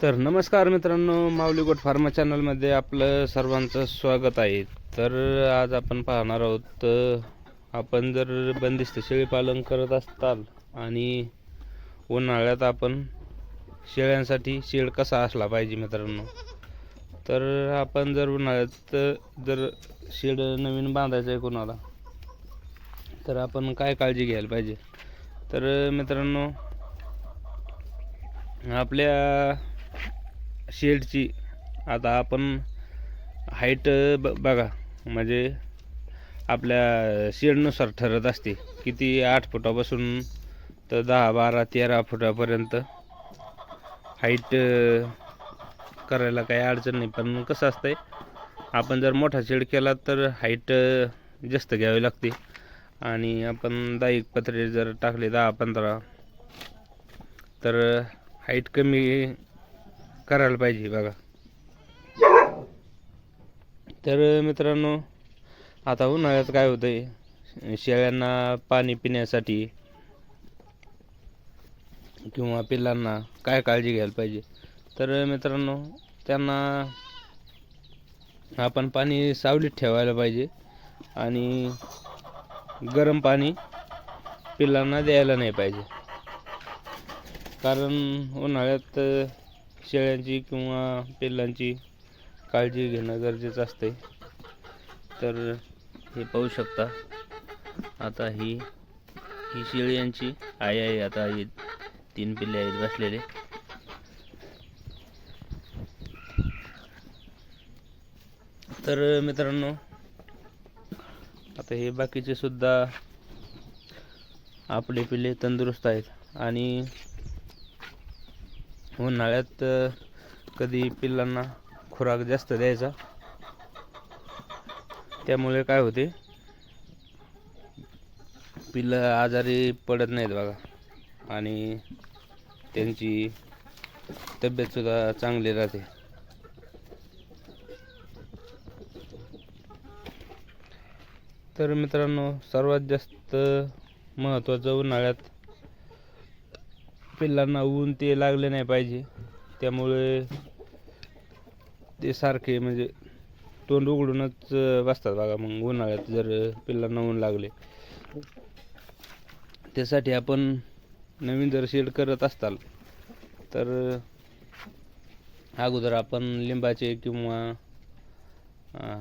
तर नमस्कार मित्रांनो माऊली गोट फार्मा चॅनलमध्ये आपलं सर्वांचं स्वागत आहे. तर आज आपण पाहणार आहोत आपण जर बंदिस्त शेळीपालन करत असताल आणि उन्हाळ्यात आपण शेळ्यांसाठी शेड कसा असला पाहिजे मित्रांनो तर आपण जर उन्हाळ्यात जर शेड नवीन बांधायचं आहे कोणाला तर आपण काय काळजी घ्यायला पाहिजे? तर मित्रांनो आपल्या शेडची. आता आपण हाईट ब बघा. म्हणजे आपल्या शेडनुसार ठरत असते. किती आठ फुटापासून तर दहा बारा तेरा फुटापर्यंत हाईट करायला काही अडचण नाही. पण कसं असतंय आपण जर मोठा शेड केला तर हाईट जास्त घ्यावी लागते. आणि आपण दहा एक पत्रे जर टाकले दहा पंधरा तर हाईट कमी करायला पाहिजे बघा. तर मित्रांनो आता उन्हाळ्यात काय होतंय? शेळ्यांना पाणी पिण्यासाठी किंवा पिल्लांना काय काळजी घ्यायला पाहिजे? तर मित्रांनो त्यांना आपण पाणी सावलीत ठेवायला पाहिजे आणि गरम पाणी पिल्लांना द्यायला नाही पाहिजे. कारण उन्हाळ्यात शेळ्यांची किंवा पिल्लांची काळजी घेणं गरजेचं असते तर हे पाहू शकता आता ही ही शेळी यांची आई आहे आता ही तीन पिल्ले आहेत बसलेले. तर मित्रांनो आता हे बाकीचे सुद्धा आपले पिल्ले तंदुरुस्त आहेत आणि उन्हाळ्यात कधी पिल्लांना खुराक जास्त द्यायचा. त्यामुळे काय होते? पिल्लं आजारी पडत नाहीत बघा. आणि त्यांची तब्येतसुद्धा चांगली राहते. तर मित्रांनो सर्वात जास्त महत्त्वाचं उन्हाळ्यात पिल्लांना ऊन ते लागले नाही पाहिजे. त्यामुळे ते सारखे म्हणजे तोंड उघडूनच बसतात बघा. मग उन्हाळ्यात जर पिल्लांना ऊन लागले. त्यासाठी आपण नवीन जर शेड करत असताल तर अगोदर आपण लिंबाचे किंवा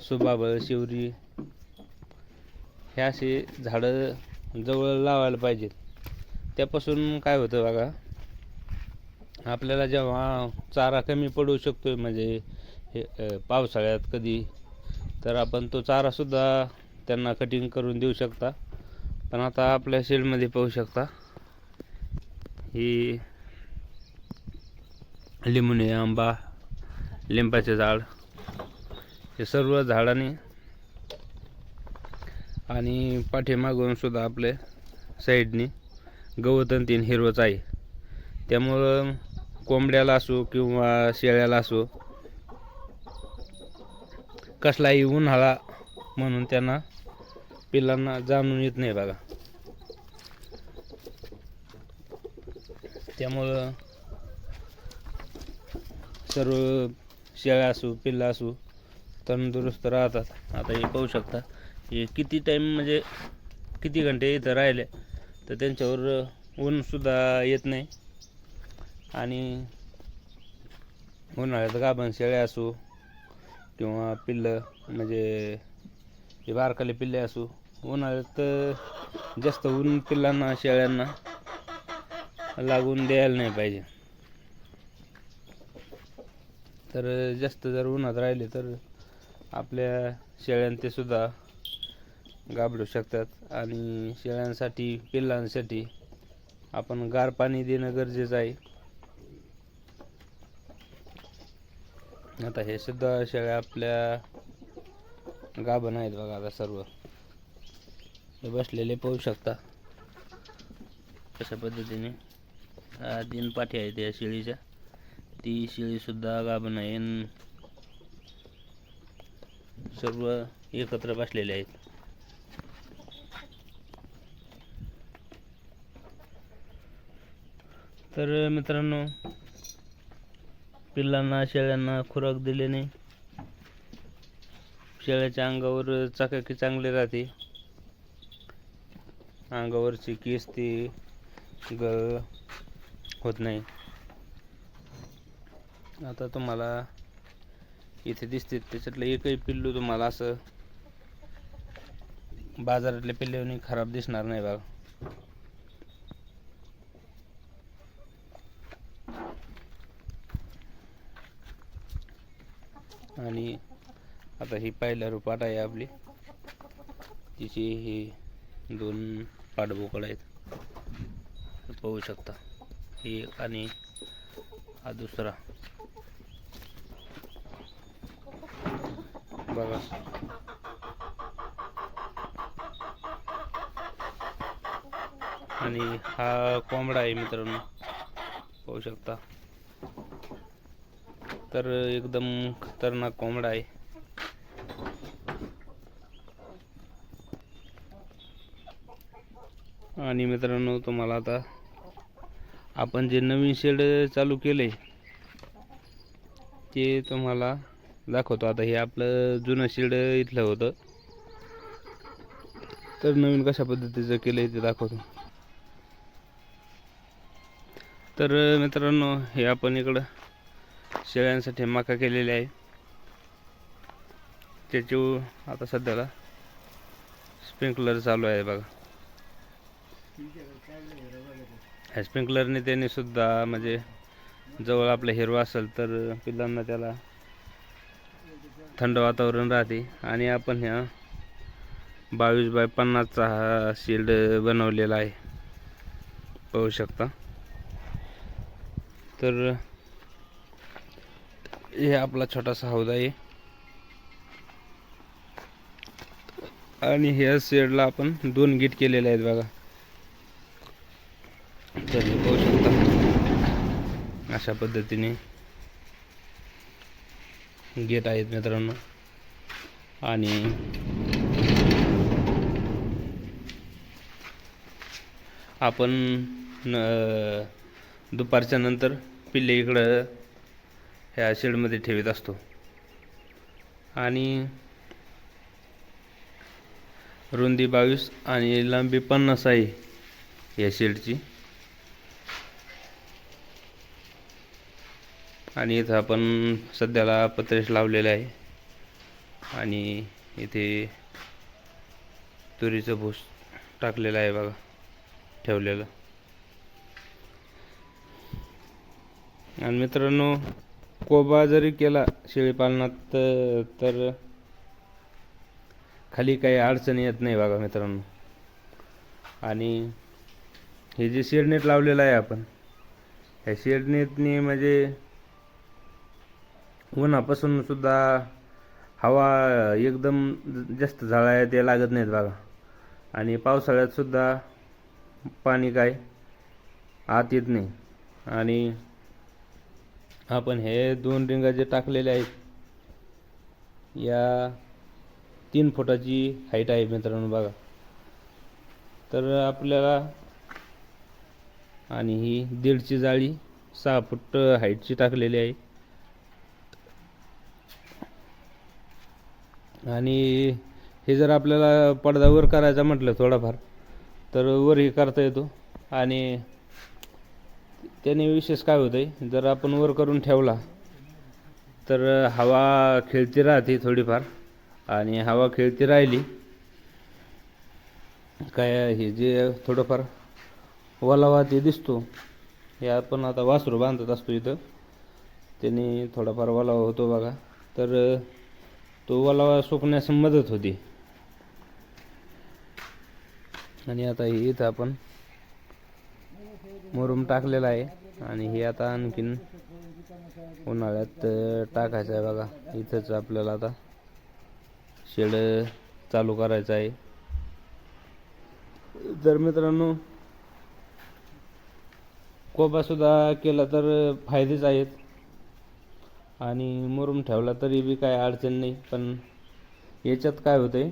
सुबाबळ शिवरी हे असे झाडं जवळ लावायला पाहिजेत. त्यापासून काय होतं बघा आपल्याला जेव्हा चारा कमी पडू शकतो आहे म्हणजे हे पावसाळ्यात कधी तर आपण तो चारासुद्धा त्यांना कटिंग करून देऊ शकता. पण आता आपल्या शेडमध्ये पाहू शकता ही लिंबुणे आंबा लिंबाचे झाड हे सर्व झाडाने आणि पाठीमागून सुद्धा आपले साईडनी गवत आणि तीन हिरवंच आहे त्यामुळं कोंबड्याला असो किंवा शेळ्याला असो कसलाही उन्हाळा म्हणून त्यांना पिल्लांना जाणून येत नाही बघा. त्यामुळं सर्व शेळ्या असो पिल्ला असो तंदुरुस्त राहतात. आता हे पाहू शकता हे किती टाईम म्हणजे किती घंटे इथं राहिले? तर त्यांच्यावर ऊनसुद्धा येत नाही. आणि उन्हाळ्यात गाभण शेळ्या असो किंवा पिल्लं म्हणजे हे बारकाले पिल्ले असो उन्हाळ्यात जास्त ऊन पिल्लांना शेळ्यांना लागून द्यायला नाही पाहिजे. तर जास्त जर उन्हात राहिले तर आपल्या शेळ्यां ते सुद्धा गाबडू शकतात. आणि शेळ्यांसाठी पिल्लांसाठी आपण गार पाणी देणं गरजेचं आहे. आता हे सुद्धा शेळ्या आपल्या गाभण आहेत बघा आता सर्व. हे बसलेले पाहू शकता. कशा पद्धतीने? तीन पाठी आहेत या शेळीच्या. ती शेळीसुद्धा गाभण आहे. अन सर्व एकत्र बसलेले आहेत. तर मित्रांनो पिल्लांना शेळ्यांना खुराक दिल्याने शेळ्याच्या अंगावर चकाकी चांगली राहते. अंगावरची केस ती गळ होत नाही. आता तुम्हाला इथे दिसते त्याच्यातलं एकही पिल्लू तुम्हाला असं बाजारातल्या पिल्ल्याने खराब दिसणार नाही बघा. आणि आता ही पहिला रुपाट आहे आपली. तिची ही दोन पाठबोकड आहेत. पाहू शकता. ही एक आणि हा दुसरा. बघा. आणि हा कोंबडा आहे मित्रांनो. पाहू शकता. तर एकदम खतरनाक कोंबडा आहे. आणि मित्रांनो तुम्हाला आता आपण जे नवीन शेड चालू केले ते तुम्हाला दाखवतो. आता हे आपलं जुनं शेड इथलं होतं. तर नवीन कशा पद्धतीचं केलं आहे ते दाखवतो. तर मित्रांनो हे आपण इकडं शेळ्यांसाठी मका केलेली आहे. त्याची आता सध्याला स्प्रिंकलर चालू आहे बघा. ह्या स्प्रिंकलरने त्याने सुद्धा म्हणजे जवळ आपलं हिरवा असेल तर पिल्लांना त्याला थंड वातावरण राहते. आणि आपण ह्या बावीस बाय पन्नासचा हा शिल्ड बनवलेला आहे. पाहू शकता. तर हे आपला छोटासा हौदा आहे. आणि ह्या शेडला आपण दोन गीट केलेले आहेत बघा. तर पाहू शकता. अशा पद्धतीने गेट आहेत मित्रांनो. आणि आपण न- दुपारच्या नंतर पिल्ले इकडं ह्या शेडमध्ये ठेवत असतो. आणि रुंदी बावीस आणि लांबी पन्नास आहे या शेडची. आणि इथं आपण सध्याला पत्रेश लावलेलं आहे. आणि इथे तुरीचं भूस टाकलेलं आहे बघा ठेवलेलं. आणि मित्रांनो कोबा जरी केला शेळीपालनात तर खाली काही अडचण येत नाही बघा मित्रांनो. आणि हे जे शेडनेट लावलेलं आहे आपण ह्या शेडनेटने म्हणजे उन्हापासून सुद्धा हवा एकदम जास्त झाळा ते लागत नाहीत बघा. आणि पावसाळ्यात सुद्धा पाणी काय आत येत नाही. आणि आपण हे दोन रिंगा जे टाकलेले आहेत या तीन फुटाची हाईट आहे मित्रांनो बघा. तर आपल्याला आणि ही दीडची जाळी सहा फूट हाईटची टाकलेली आहे. आणि हे जर आपल्याला पडदावर करायचा म्हटलं थोडाफार तर वरही करता येतो. आणि त्याने विशेष काय होतं आहे जर आपण वर करून ठेवला तर हवा खेळती राहते थोडीफार. आणि हवा खेळती राहिली काय हे जे थोडंफार ओलावा ते दिसतो हे आपण आता वासरू बांधत असतो इथं. त्याने थोडाफार ओलावा होतो बघा. तर तो ओलावा सुकण्यास मदत होती. आणि आता हे इथं आपण मुरुम टाकलेला आहे. आणि हे आता आणखीन उन्हाळ्यात टाकायचं आहे बघा. इथंच आपल्याला आता शेड चालू करायचं आहे. तर मित्रांनो कोबासुद्धा केला तर फायदेच आहेत. आणि मुरुम ठेवला तरी बी काय अडचण नाही पण याच्यात काय होतंय?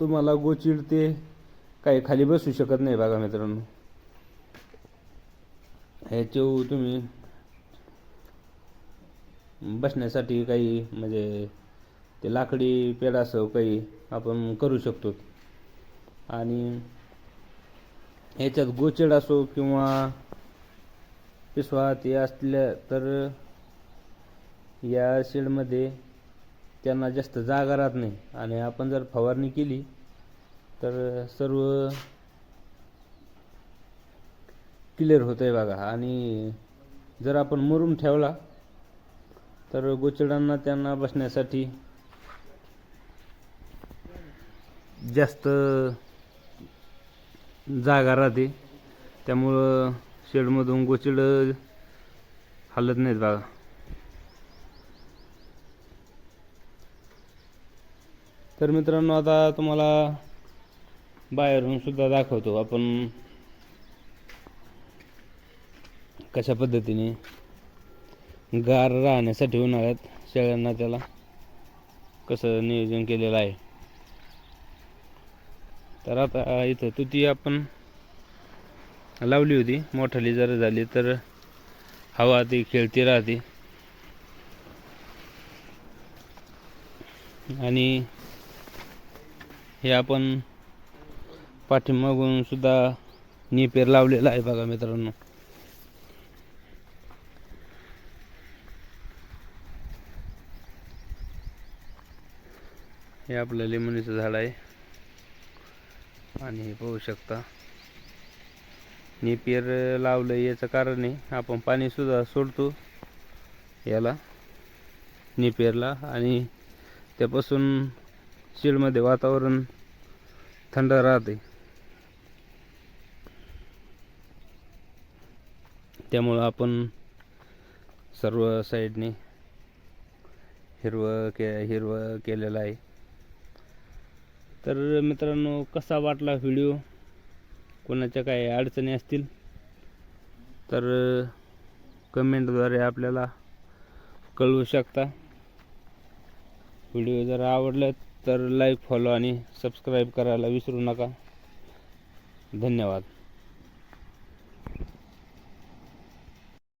तुम्हाला गोचिड ते काही खाली बसू शकत नाही बघा मित्रांनो. ह्याचे तुम्ही बसण्यासाठी काही म्हणजे ते लाकडी पेड असं काही आपण करू शकतो. आणि ह्याच्यात गोचेड असो किंवा पिसवा ते असल्या तर या शेडमध्ये त्यांना जास्त जागा राहत नाही. आणि आपण जर फवारणी केली तर सर्व क्लिअर होतं आहे बघा. आणि जर आपण मुरूम ठेवला तर गोचडांना त्यांना बसण्यासाठी जास्त जागा राहते. त्यामुळं शेडमधून गोचिड हलत नाहीत बघा. तर मित्रांनो आता तुम्हाला बाहेरून सुद्धा दाखवतो आपण कशा पद्धतीने गार राहण्यासाठी उन्हाळ्यात शेळ्यांना त्याला कसं नियोजन केलेलं आहे. तर आता इथं तुती आपण लावली होती. मोठाली जर झाली तर हवा ती खेळती राहते. आणि हे आपण पाठीमागून सुद्धा निपेर लावलेला आहे बघा मित्रांनो. हे आपलं लिंबणीचं झाड आहे. आणि हे पाहू शकता. नेपियर लावलं याचं कारण आहे आपण पाणीसुद्धा सोडतो याला नेपियरला आणि त्यापासून शीडमध्ये वातावरण थंड राहते. त्यामुळं आपण सर्व साईडने हिरवं के हिरवं केलेलं आहे. तर मित्रांनो कसा वाटला व्हिडिओ? कोणाच्या काही अडचणी असतील? तर कमेंटद्वारे आपल्याला कळवू शकता. व्हिडिओ जर आवडला तर लाईक फॉलो आणि सबस्क्राईब करायला विसरू नका. धन्यवाद.